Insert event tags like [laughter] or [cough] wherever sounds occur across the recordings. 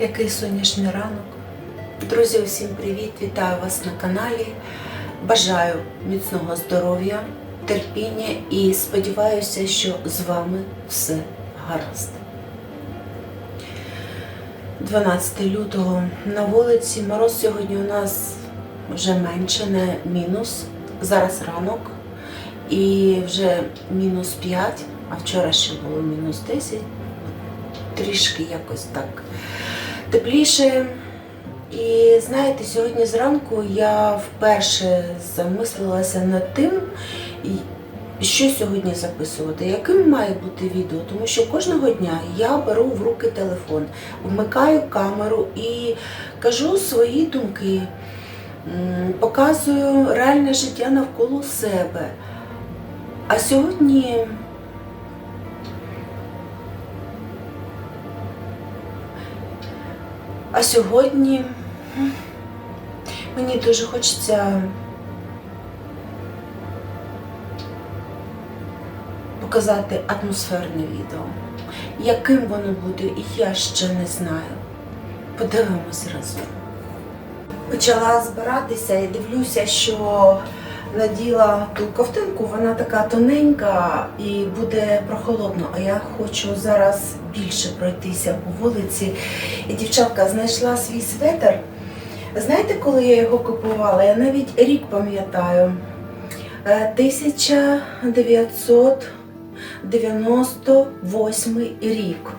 Який сонячний ранок. Друзі, усім привіт! Вітаю вас на каналі. Бажаю міцного здоров'я, терпіння і сподіваюся, що з вами все гаразд. 12 лютого на вулиці. Мороз сьогодні у нас вже менше, не мінус. Зараз ранок і вже мінус 5, а вчора ще було мінус 10. Трішки якось так тепліше. І знаєте, сьогодні зранку я вперше замислилася над тим, що сьогодні записувати, яким має бути відео, тому що кожного дня я беру в руки телефон, вмикаю камеру і кажу свої думки, показую реальне життя навколо себе. А сьогодні А сьогодні мені дуже хочеться показати атмосферне відео. Яким воно буде, я ще не знаю. Подивимось разом. Почала збиратися і дивлюся, що наділа ту ковтинку, вона така тоненька і буде прохолодно. А я хочу зараз більше пройтися по вулиці. І дівчатка знайшла свій светр. Знаєте, коли я його купувала? Я навіть рік пам'ятаю. Е, 1998 рік.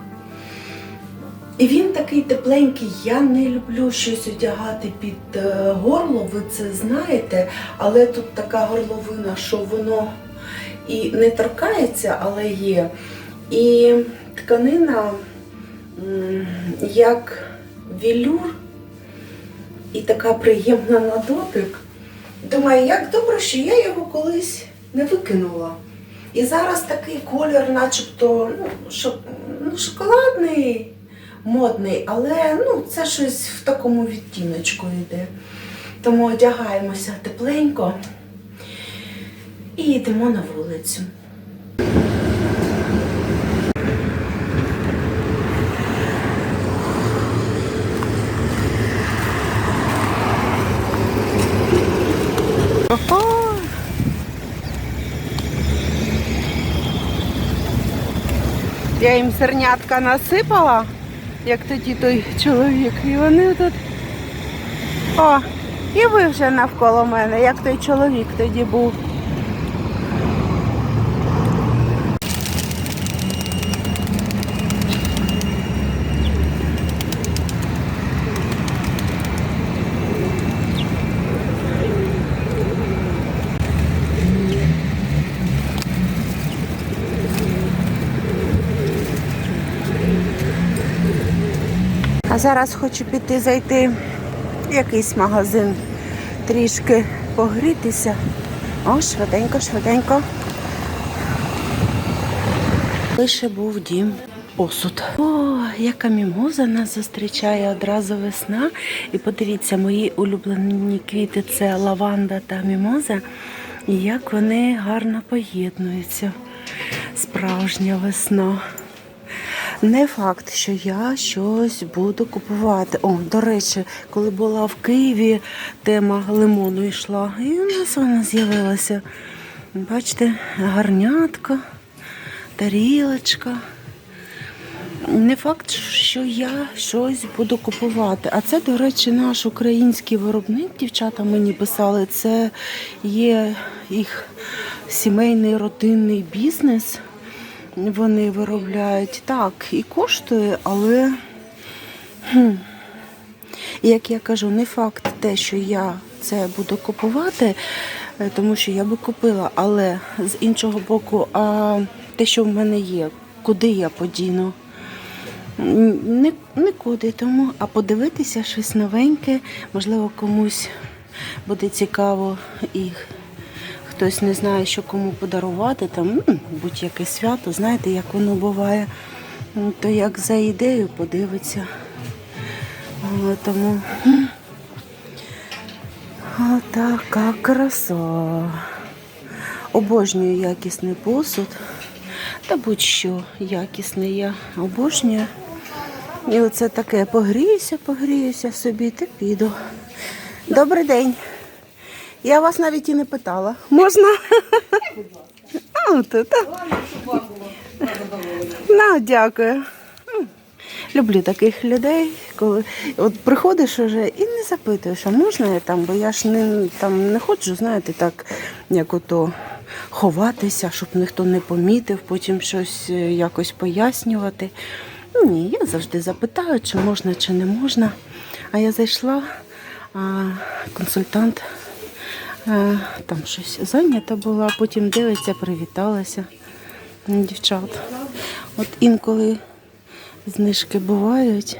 І він такий тепленький. Я не люблю щось одягати під е, горло, ви це знаєте, але тут така горловина, що воно і не торкається, але є. І тканина як вілюр, і така приємна на дотик. Думаю, як добре, що я його колись не викинула. І зараз такий колір, начебто, ну, ну, шоколадний, модний, але ну, це щось в такому відтіночку йде. Тому одягаємося тепленько і йдемо на вулицю. Я їм зернятка насипала, як тоді той чоловік. І вони тут. О, і ви вже навколо мене, як той чоловік тоді був. Зараз хочу піти зайти в якийсь магазин, трішки погрітися. О, швиденько, швиденько. Лише був дім посуд. О, яка мімоза нас зустрічає одразу весна. І подивіться, мої улюблені квіти це лаванда та мімоза. І як вони гарно поєднуються. Справжня весна. Не факт, що я щось буду купувати. О, до речі, коли була в Києві, тема лимону йшла, і у нас вона з'явилася. Бачите, гарнятка, тарілочка. Не факт, що я щось буду купувати. А це, до речі, наш український виробник, дівчата мені писали, це є їх сімейний родинний бізнес. Вони виробляють так і коштує, але, як я кажу, не факт те, що я це буду купувати, е, тому що я би купила, але з іншого боку, а те, що в мене є, куди я подіну? Не, нікуди тому, а подивитися щось новеньке, можливо, комусь буде цікаво і хтось не знає, що кому подарувати, там ну, будь-яке свято, знаєте, як воно буває, то як за ідею подивиться. Тому м, отака краса. Обожнюю якісний посуд. Та будь-що якісне я обожнюю. І оце таке погріюся, погріюся собі та піду. Добрий день. Я вас навіть і не питала. Можна? [laughs] А, от тут. На, дякую. Люблю таких людей, коли от приходиш уже і не запитуєш, а можна я там, бо я ж не, там не ходжу, знаєте, так як ото ховатися, щоб ніхто не помітив, потім щось е, якось пояснювати. Ні, я завжди запитаю, чи можна, чи не можна. А я зайшла, а консультант там щось зайнята була, потім дивиться, привіталася. Дівчат. От інколи знижки бувають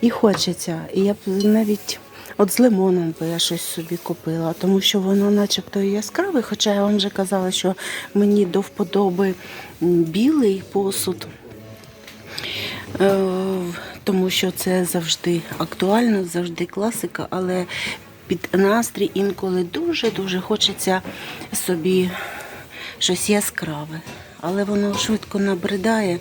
і хочеться. І я б навіть от з лимоном би я щось собі купила, тому що воно начебто яскраве, хоча я вам вже казала, що мені до вподоби білий посуд. Е, Тому що це завжди актуально, завжди класика, але під настрій інколи дуже-дуже хочеться собі щось яскраве. Але воно швидко набридає.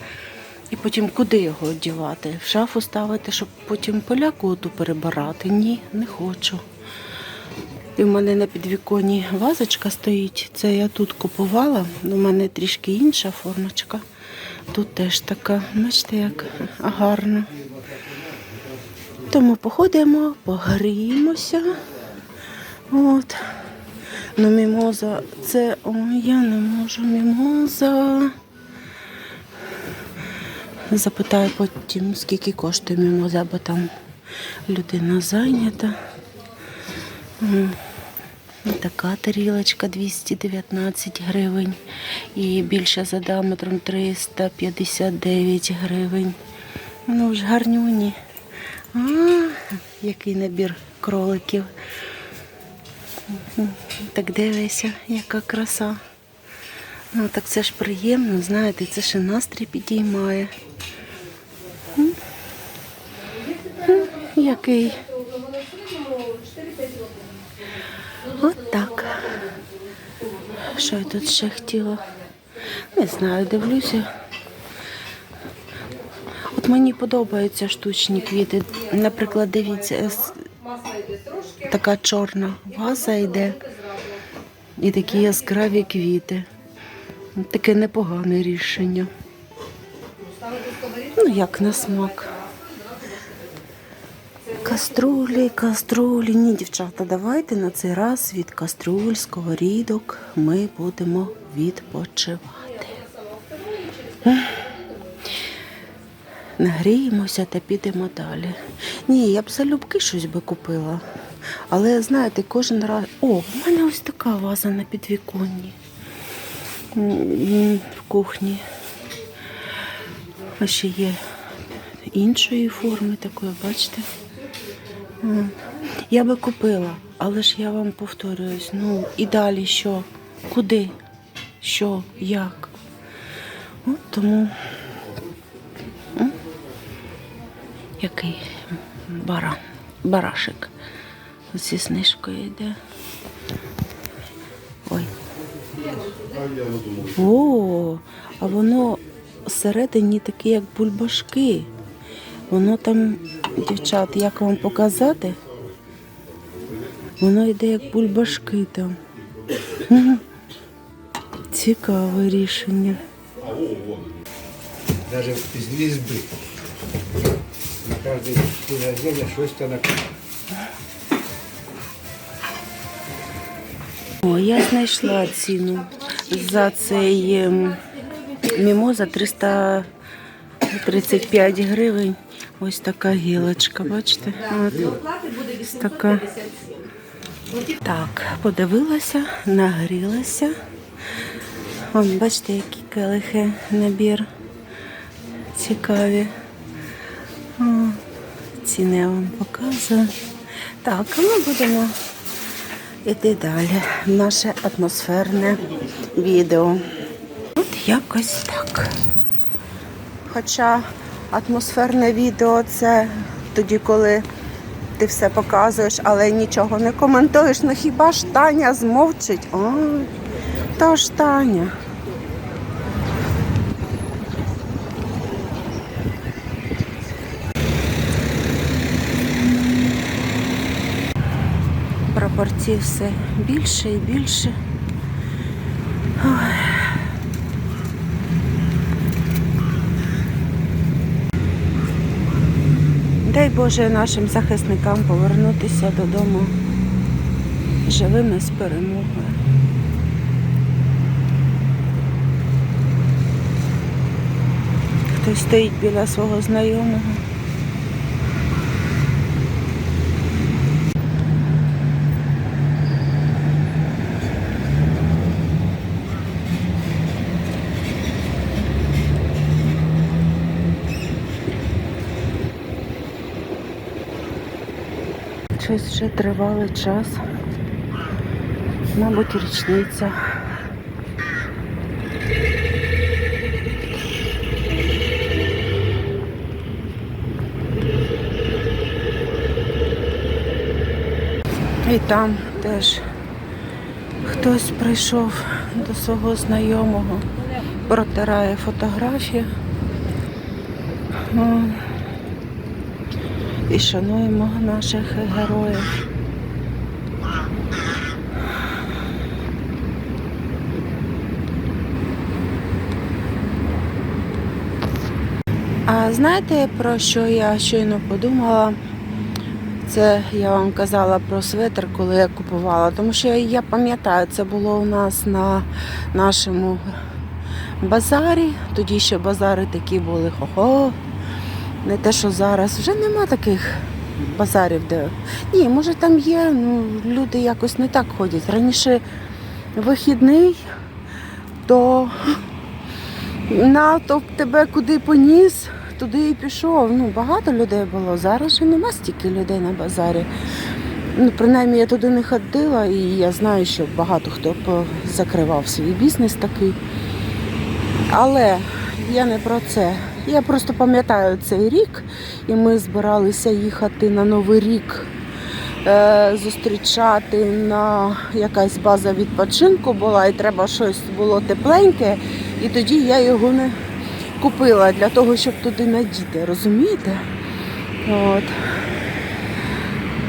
І потім куди його одягати? В шафу ставити, щоб потім поляку ту перебирати? Ні, не хочу. І в мене на підвіконні вазочка стоїть. Це я тут купувала. У мене трішки інша формочка. Тут теж така, бачите, як гарно. Тому походимо, погріємося. От. Ну, мімоза, це ой, я не можу мімоза. Запитаю потім, скільки коштує мімоза, бо там людина зайнята. Така тарілочка 219 гривень. І більша за діаметром 359 гривень. Ну ж гарнюні. А, який набір кроликів. Так дивися, яка краса. Ну, так це ж приємно, знаєте, це ще настрій підіймає. Який. От так. Що я тут ще хотіла? Не знаю, дивлюся. От мені подобаються штучні квіти. Наприклад, дивіться, така чорна ваза йде і такі яскраві квіти. Таке непогане рішення. Ну, як на смак. Каструлі, каструлі. Ні, дівчата, давайте на цей раз від каструль, сковорідок ми будемо відпочивати. Нагріємося та підемо далі. Ні, я б залюбки щось би купила. Але знаєте, кожен раз. О, в мене ось така ваза на підвіконні. В кухні. А ще є іншої форми такої, бачите? Я би купила, але ж я вам повторююсь, ну і далі що? Куди? Що? Як? От тому. Який баран, барашек зі знижкою йде. Ой. О, а воно всередині таке, як бульбашки. Воно там, дівчат, як вам показати? Воно йде як бульбашки там. [laughs] Цікаве рішення. даже из лизбы. На каждой разделе что-то на я знайшла ціну за цей ем, мімоза 335 гривень. Ось така гілочка, бачите? Ось така. Так, подивилася, нагрілася. Вон, бачите, які келихи набір. Цікаві. Ціни я вам показую. Так, а ми будемо Іди далі. Наше атмосферне відео. От якось так. Хоча атмосферне відео це тоді, коли ти все показуєш, але нічого не коментуєш. Ну хіба ж Таня змовчить? О, то ж Таня. Прапорці все більше і більше. Ой. Дай Боже нашим захисникам повернутися додому живими з перемогою. Хтось стоїть біля свого знайомого. Щось вже тривалий час. Мабуть, річниця. І там теж хтось прийшов до свого знайомого, протирає фотографію. І шануємо наших героїв. А знаєте, про що я щойно подумала? Це я вам казала про светр, коли я купувала. Тому що я пам'ятаю, це було у нас на нашому базарі. Тоді ще базари такі були хо-хо. Не те, що зараз. Вже нема таких базарів, де. Ні, може там є, ну люди якось не так ходять. Раніше вихідний, то натовп тебе куди поніс, туди і пішов. Ну, багато людей було. Зараз же нема стільки людей на базарі. Ну, принаймні я туди не ходила, і я знаю, що багато хто закривав свій бізнес такий. Але я не про це. Я просто пам'ятаю цей рік, і ми збиралися їхати на Новий рік. е, Зустрічати на якась база відпочинку була, і треба щось було тепленьке, і тоді я його не купила для того, щоб туди надіти, розумієте? От.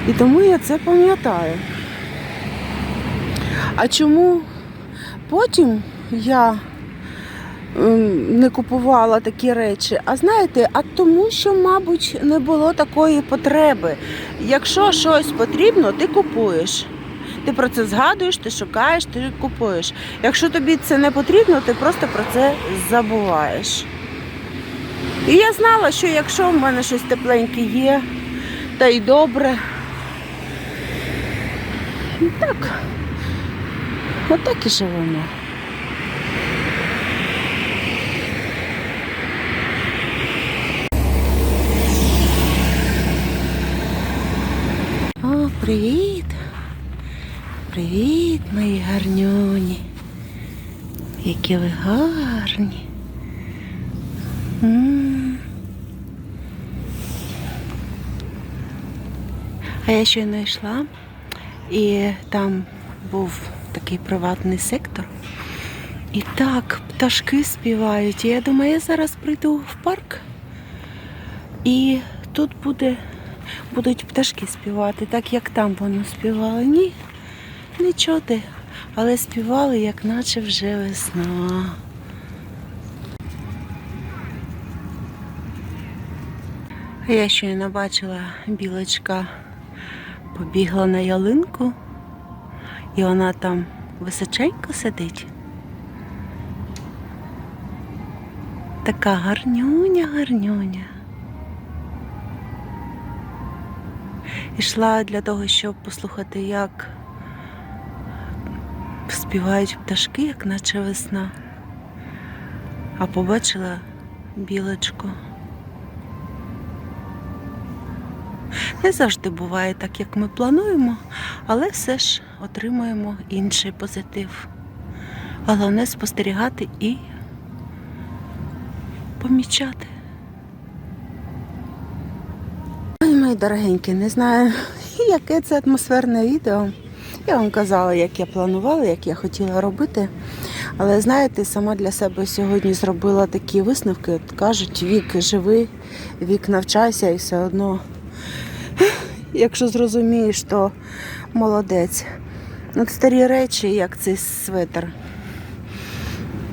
І тому я це пам'ятаю. А чому потім я не купувала такі речі? А знаєте, а тому, що, мабуть, не було такої потреби. Якщо щось потрібно, ти купуєш. Ти про це згадуєш, ти шукаєш, ти купуєш. Якщо тобі це не потрібно, ти просто про це забуваєш. І я знала, що якщо в мене щось тепленьке є, та й добре. Так. Отак і живемо. О, привіт. Привіт, мої гарнюні. Які ви гарні. А я щойно йшла, і там був такий приватний сектор. І так, пташки співають. І я думаю, я зараз прийду в парк, і тут буде, будуть пташки співати, так як там воно співало. Ні, не чути, але співали, як наче вже весна. Я щойно бачила, білочка побігла на ялинку, і вона там височенько сидить. Така гарнюня, гарнюня. Ішла для того, щоб послухати, як співають пташки, як наче весна. А побачила білочку. Не завжди буває так, як ми плануємо, але все ж отримуємо інший позитив. Головне спостерігати і помічати. Ой, мої дорогенькі, не знаю, [laughs] яке це атмосферне відео. Я вам казала, як я планувала, як я хотіла робити. Але знаєте, сама для себе сьогодні зробила такі висновки. От кажуть, вік живи, вік навчайся і все одно [sighs] якщо зрозумієш, то молодець. От старі речі, як цей светр.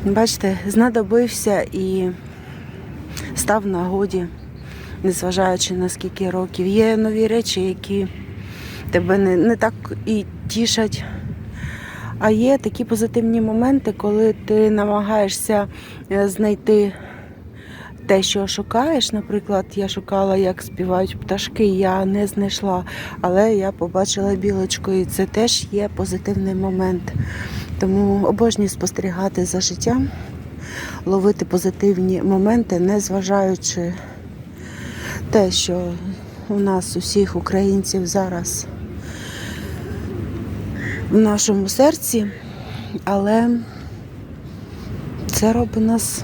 Бачите, знадобився і став нагоді, незважаючи на скільки років. Є нові речі, які тебе не, не так і тішать. А є такі позитивні моменти, коли ти намагаєшся е, знайти те, що шукаєш. Наприклад, я шукала, як співають пташки, я не знайшла, але я побачила білочку, і це теж є позитивний момент. Тому обожнюю спостерігати за життям, ловити позитивні моменти, не зважаючи те, що у нас усіх українців зараз в нашому серці, але це робить нас.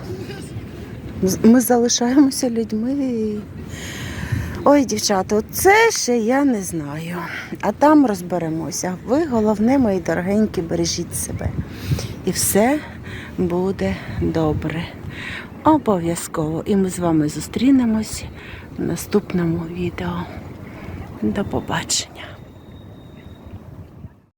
Ми залишаємося людьми. Ой, дівчата, це ще я не знаю. А там розберемося. Ви головне, мої дорогенькі, бережіть себе. І все буде добре. Обов'язково. І ми з вами зустрінемось в наступному відео. До побачення.